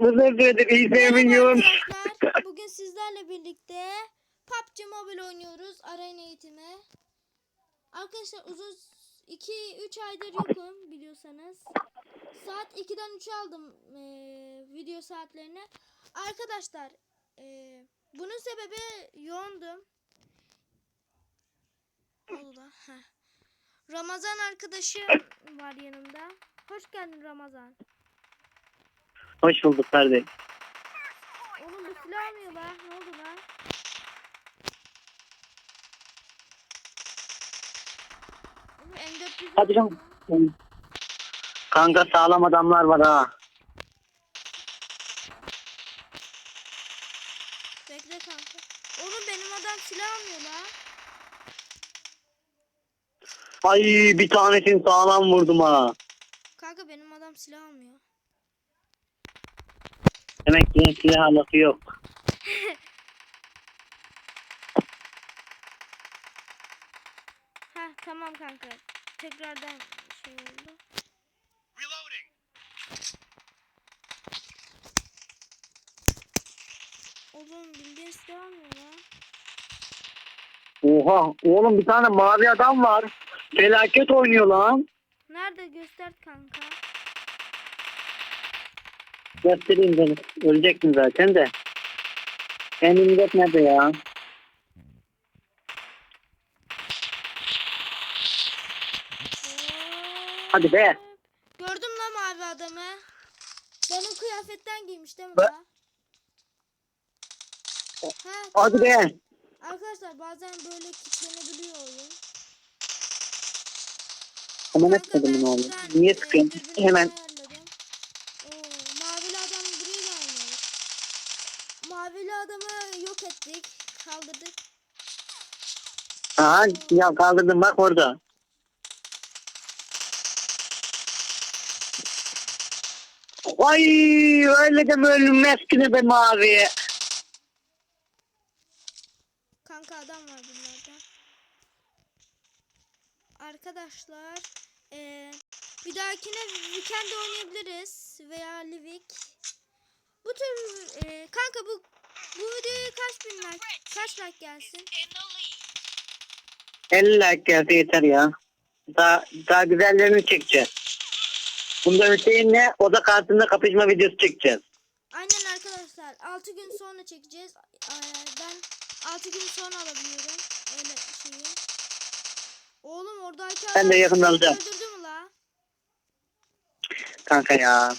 İyi Merhaba sevmiyorum. arkadaşlar. Bugün sizlerle birlikte PUBG Mobile oynuyoruz. Arayın eğitimi. Arkadaşlar uzun 2-3 aydır yokum biliyorsanız. Saat 2'den 3'e aldım eee, video saatlerini. Arkadaşlar eee, bunun sebebi yoğundum. Allah. heh. Ramazan arkadaşım var yanımda. Hoş geldin Ramazan. Hoş bulduk kardeşim. Oğlum bu silah almıyor lan. Ne oldu lan? Oğlum M400 Hadi canım. Kanka sağlam adamlar var ha. Bekle kanka. Oğlum benim adam silah almıyor lan. Ay bir tanesini sağlam vurdum ha. Kanka benim adam silah almıyor. Ki silah alası yok. Heh tamam kanka. Tekrardan şey oldu. Oğlum bildiğin silah almıyor lan. Oha oğlum bir tane mavi adam var. Felaket oynuyor lan. Nerede göster kanka. Göstereyim seni. Öleceksin zaten de. M24 nerede ya? Hadi be. Gördüm lan mavi adamı. Benim kıyafetten giymiş değil mi Be-? Ha, Hadi be. Arkadaşlar bazen böyle kilitlenebiliyor oyun. Aman etmedim bunu oğlum. Niye sıkıyorsun? Hemen. ayarladım. Oo, mavili adam buraya gelmiş. Mavili adamı yok ettik. Kaldırdık. Aha ya kaldırdım bak orada. Ay öyle de mi ölünmez ki be mavi. Kanka adam var bunlarda. Arkadaşlar eee bir dahakine Weekend oynayabiliriz veya Livik. Bu tür eee, kanka bu bu videoya kaç bin like kaç like gelsin? 50 like gelse yeter ya. Daha, daha güzellerini çekeceğiz. Bunda Hüseyin'le oda kartında kapışma videosu çekeceğiz. Aynen arkadaşlar 6 gün sonra çekeceğiz. Ben 6 gün sonra alabiliyorum öyle şeyi. Oğlum oradaki Ben de yakında alacağım. Öldürdü mü la? Kanka ya.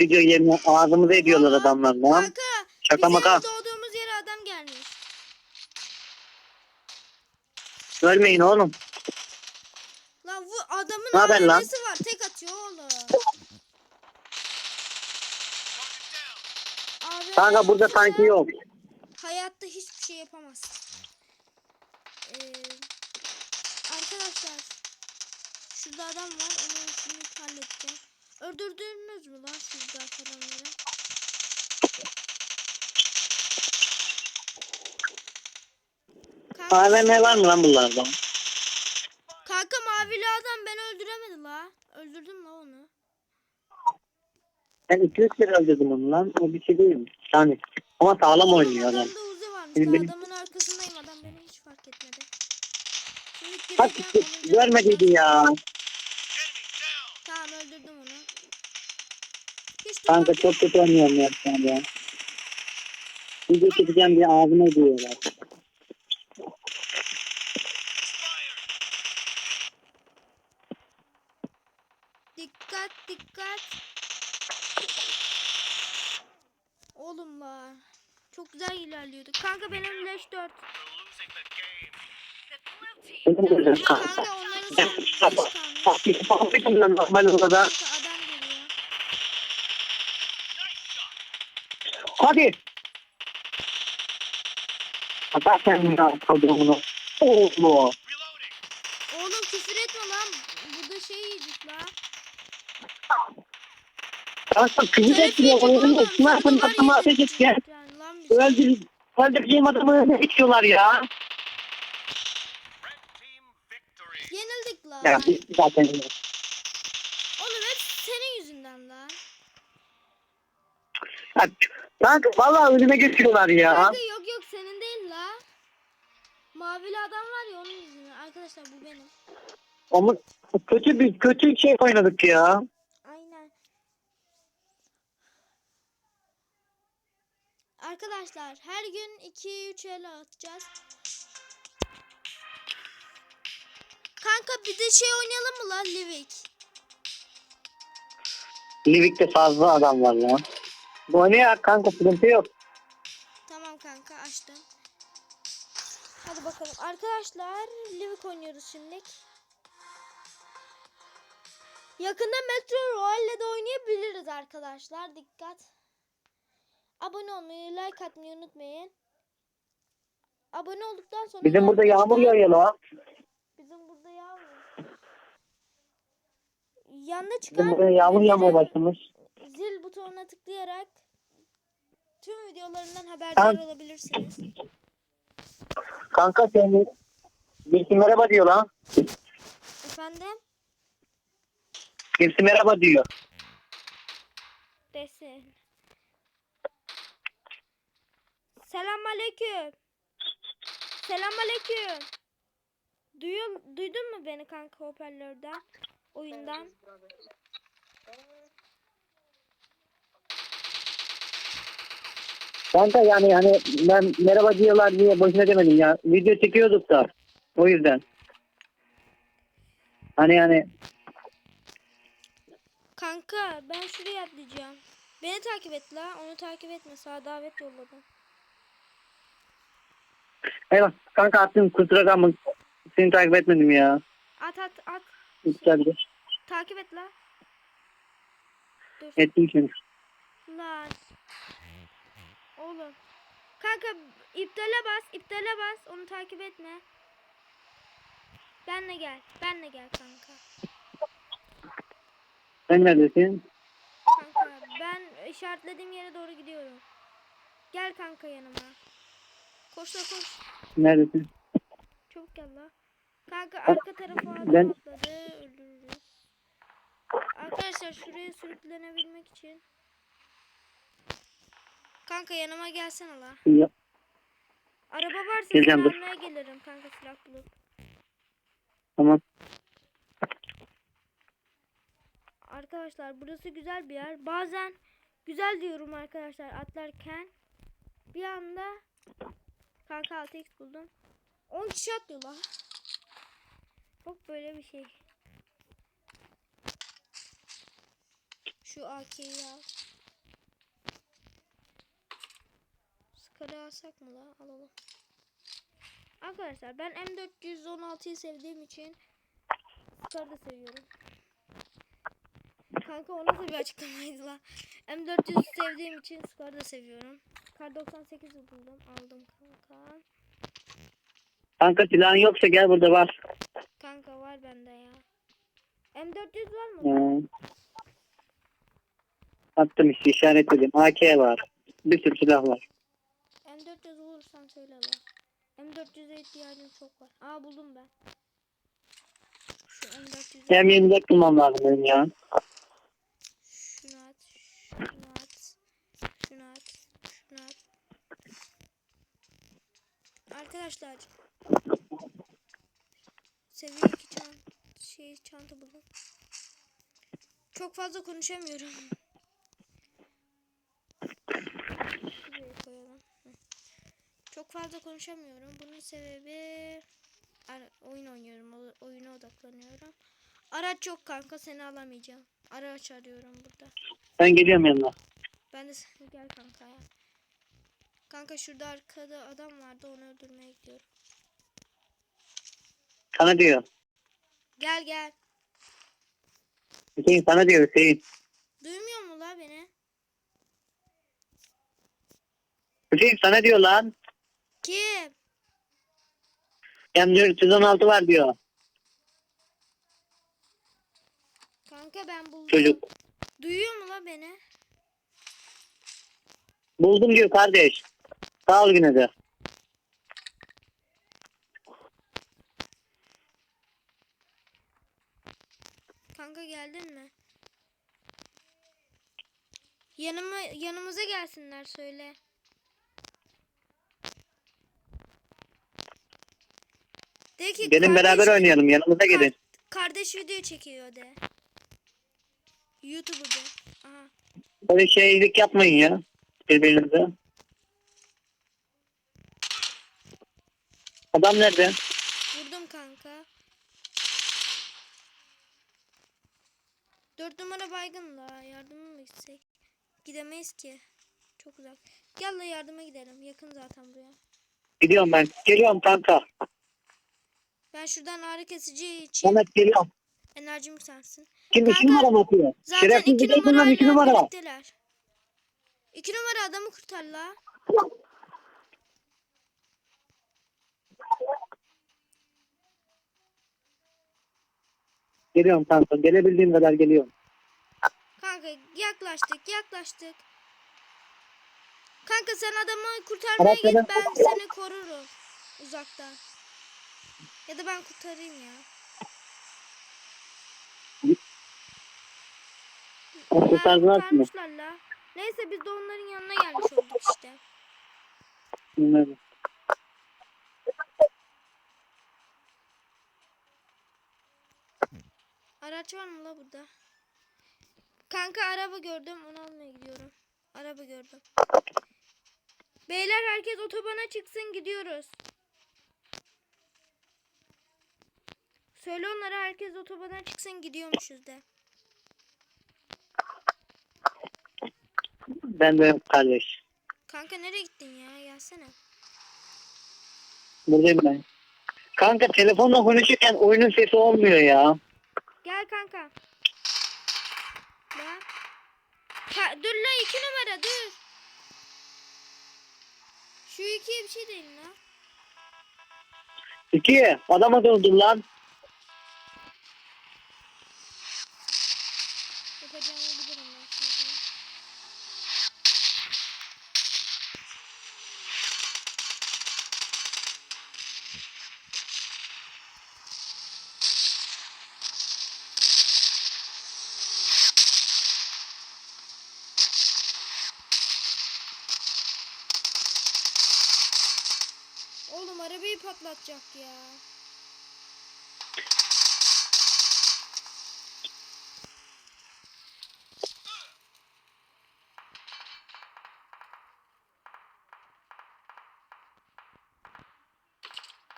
Video yerine ağzımıza ediyorlar adamlar lan. Kanka Şaka bizim doğduğumuz yere adam gelmiş. Ölmeyin oğlum. Lan bu adamın Ne haber lan? AVM'si var. Tek atıyor oğlum. AVM Kanka burada sanki yok. Hayatta hiçbir şey yapamaz. Ee, arkadaşlar. Şurada adam var. Onu şimdi halledeceğim. Öldürdünüz mü lan şurada adamları? AVM var mı lan bunlarda? kanka mavili adam beni öldüremedi la. Öldürdüm la onu. Ben 200 kere öldürdüm onu lan. O bir şey değil. Yani ama sağlam oynuyor adam. Adamda uzi varmış. Benim- Adamın arkasındayım. Adam beni hiç fark etmedi. Bak görmediydi ya. Tamam öldürdüm onu. Hiç Kanka çok kötü oynuyorum ya şu an ya. Video çekeceğim diye ağzıma ediyorlar. Dikkat dikkat. Oğlum la. Çok güzel ilerliyordu. Kanka benim leş 4. Benim de öyle Kanka kanka. onların son leş kalmış. Fabrikam lan normal odada. Kanka adam geliyor. Hadi. Hatta sen ya kodumunu. Oğlum. Oğlum küfür etme lan. Burada şey yedik la. Kanka kızı bekliyor. Oyunun sniper'ın atama ateş et gel. Yani lan öldüreceğim adamı ne içiyorlar ya. Yenildik la. Ya biz zaten. Oğlum hep senin yüzünden la. Ha, Kanka vallahi önüme geçiyorlar ya. Kanka yok yok senin değil la. Mavili adam var ya onun yüzünden. Arkadaşlar bu benim. Ama kötü bir kötü şey oynadık ya. Aynen. Arkadaşlar her gün 2-3 el atacağız. Kanka bir de şey oynayalım mı lan Livik? Livik'te fazla adam var ya. Bu ne ya kanka sıkıntı yok. Tamam kanka açtım. Hadi bakalım. Arkadaşlar Livik oynuyoruz şimdi. Yakında Metro Royale'le de oynayabiliriz arkadaşlar. Dikkat. Abone olmayı, like atmayı unutmayın. Abone olduktan sonra Bizim burada yağmur yağıyor lan. Bizim burada yağmur. Yanına çıkan Bizim burada yağmur yağmaya başlamış. zil butonuna tıklayarak tüm videolarından haberdar olabilirsiniz. Kanka seni birisi merhaba diyor lan. Efendim? Birisi merhaba diyor. Desin. Selam aleyküm. Selam aleyküm. Duyuyor, duydun mu beni kanka hoparlörden? Oyundan. Kanka yani yani ben merhaba diyorlar diye boşuna demedim ya. Video çekiyorduk da. O yüzden. Hani yani Kanka ben şuraya atlayacağım. Beni takip et la. Onu takip etme. Sana davet yolladım. Eyvah kanka attım kusura kalma. Seni takip etmedim ya. At at at. İçeride. Takip et la. Dur. Ettim seni. Lan. Oğlum. Kanka iptale bas, iptale bas. Onu takip etme. Benle gel. Benle gel kanka. Sen neredesin? Kanka ben işaretlediğim yere doğru gidiyorum. Gel kanka yanıma. Koş la koş. Neredesin? Çabuk gel la. Kanka arka tarafa adam Ben- atladı. Öldürürüz. Arkadaşlar şuraya sürüklenebilmek için. Kanka yanıma gelsene la. Ya, Araba varsa Geleceğim, seni almaya gelirim kanka silah bulup. tamam. Arkadaşlar burası güzel bir yer. Bazen güzel diyorum arkadaşlar atlarken. Bir anda kanka 6x buldum. 10 kişi atlıyor la. Yok böyle bir şey. Şu AK'yi al. Skarı alsak mı la? Alalım. Arkadaşlar ben M416'yı sevdiğim için Skar'ı da seviyorum. Kanka o nasıl bir açıklamaydı lan? M400 sevdiğim için Scar'ı da seviyorum. Kar 98 buldum. Aldım kanka. Kanka silahın yoksa gel burada var. Kanka var bende ya. M400 var mı? Ee, attım işte işaretledim. AK var. Bir sürü silah var. M400 bulursan söyle la. M400'e ihtiyacım çok var. Aa buldum ben. Şu M400'ü Hem 24 bulmam lazım benim ya. şunu at. Şunu at. Şunu at. Şunu at. Arkadaşlar seviye 2 çant şey çanta buldum. Çok fazla konuşamıyorum. Çok fazla konuşamıyorum. Bunun sebebi oyun oynuyorum. Oyuna odaklanıyorum. Araç yok kanka seni alamayacağım. Araç arıyorum burada. Ben geliyorum yanına. Ben de gel kanka ya. Kanka şurada arkada adam vardı onu öldürmeye gidiyorum. Sana diyor. Gel gel. Hüseyin sana diyor Hüseyin. Duymuyor mu la beni? Hüseyin sana diyor lan. Kim? M416 var diyor. Kanka ben buldum. Çocuk. Duyuyor mu la beni? Buldum diyor kardeş. Sağ ol yine de. Kanka geldin mi? Yanıma yanımıza gelsinler söyle. De ki Gelin beraber kardeş- oynayalım yanımıza gelin. Kardeş video çekiyor de. YouTube'u de. Aha. Böyle şeylik yapmayın ya birbirinize. Adam nerede? Vurdum kanka. Dört numara baygın la. Yardıma mı gitsek? Gidemeyiz ki. Çok uzak. Gel la yardıma gidelim. Yakın zaten buraya. Gidiyorum ben. Geliyorum kanka. Ben şuradan ağrı kesici için Mehmet geliyorum. enerjim yükselsin. Kim iki Kanka, numara mı atıyor? Zaten Şerefsiz iki bir de iki numarayla numara. birlikteler. İki numara adamı kurtar la. Geliyorum kanka. Gelebildiğim kadar geliyorum. Kanka yaklaştık yaklaştık. Kanka sen adamı kurtarmaya git Araçlara- ben seni korurum uzaktan. Ya da ben kurtarayım ya. Ha, kurtardılar mı? Neyse biz de onların yanına gelmiş olduk işte. Bilmiyorum. Araç var mı la burada? Kanka araba gördüm onu almaya gidiyorum. Araba gördüm. Beyler herkes otobana çıksın gidiyoruz. Söyle onlara herkes otobana çıksın gidiyormuşuz de. Ben de kardeş. Kanka nereye gittin ya? Gelsene. Buradayım ben. Kanka telefonla konuşurken oyunun sesi olmuyor ya. Gel kanka. Lan. Ka- dur la iki numara dur. Şu ikiye bir şey değil la. İki. Adama döndüm lan. Yapacağımı bilirim ben şimdi. Arabayı patlatacak ya.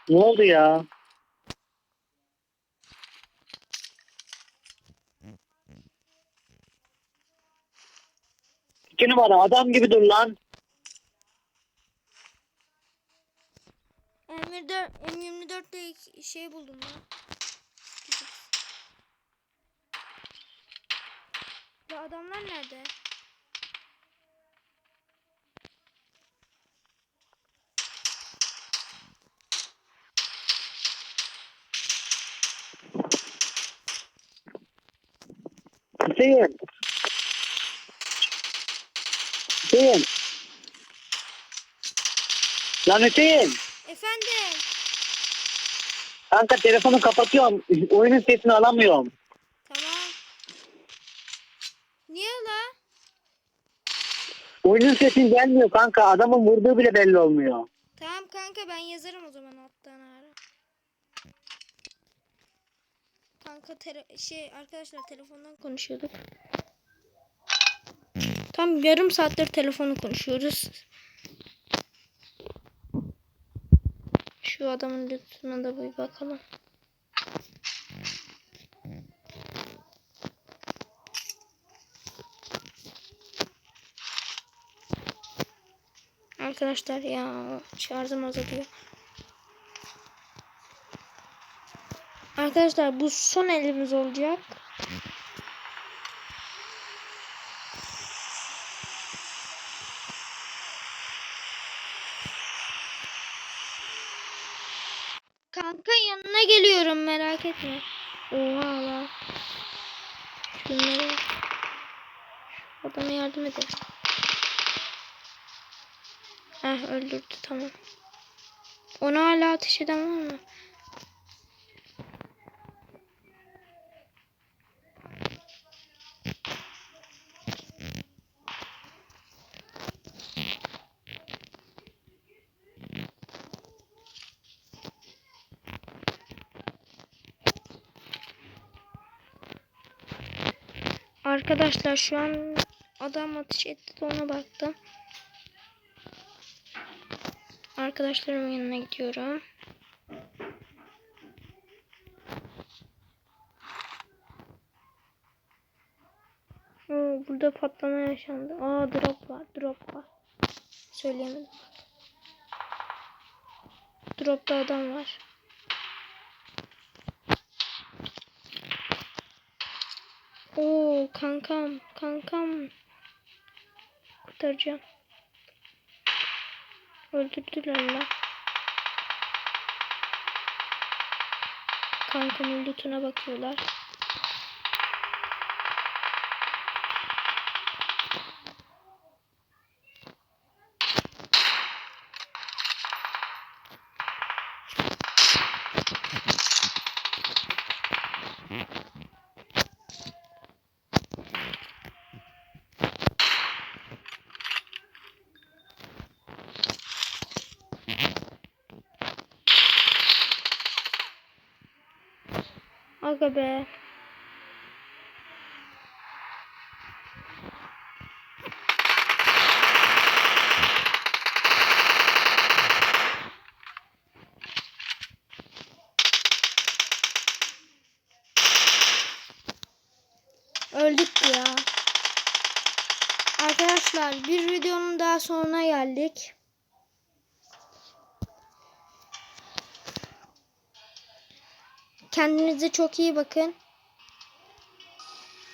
Ne oldu ya? İki numara adam gibi dur lan. Şey buldum ya. Ya adamlar nerede? Hüseyin. Hüseyin. Lan Hüseyin. Efendim. Kanka telefonu kapatıyorum. Oyunun sesini alamıyorum. Tamam. Niye la? Oyunun sesi gelmiyor kanka. Adamın vurduğu bile belli olmuyor. Tamam kanka ben yazarım o zaman alttan ara. Kanka tele- şey arkadaşlar telefondan konuşuyorduk. Tam yarım saattir telefonu konuşuyoruz. Şu adamın lütfuna da bir bakalım. Arkadaşlar ya şarjım azalıyor. Arkadaşlar bu son elimiz olacak. Kanka yanına geliyorum merak etme. Oha la. Şunları. Şu adama yardım edelim. Heh öldürdü tamam. Ona hala ateş eden var mı? Arkadaşlar şu an adam ateş etti de ona baktım. Arkadaşlarımın yanına gidiyorum. Oo, burada patlama yaşandı. Aa drop var, drop var. Söyleyemedim. Dropta adam var. Kankam, kankam. Kurtaracağım. Öldürdüler lan. Kankamın lootuna bakıyorlar. Aga be. Öldük ya. Arkadaşlar bir videonun daha sonuna geldik. Kendinize çok iyi bakın.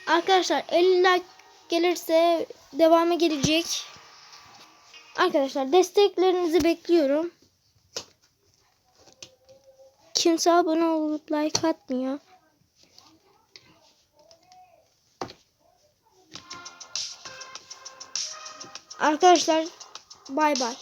Arkadaşlar 50 like gelirse devamı gelecek. Arkadaşlar desteklerinizi bekliyorum. Kimse abone olup like atmıyor. Arkadaşlar bay bay.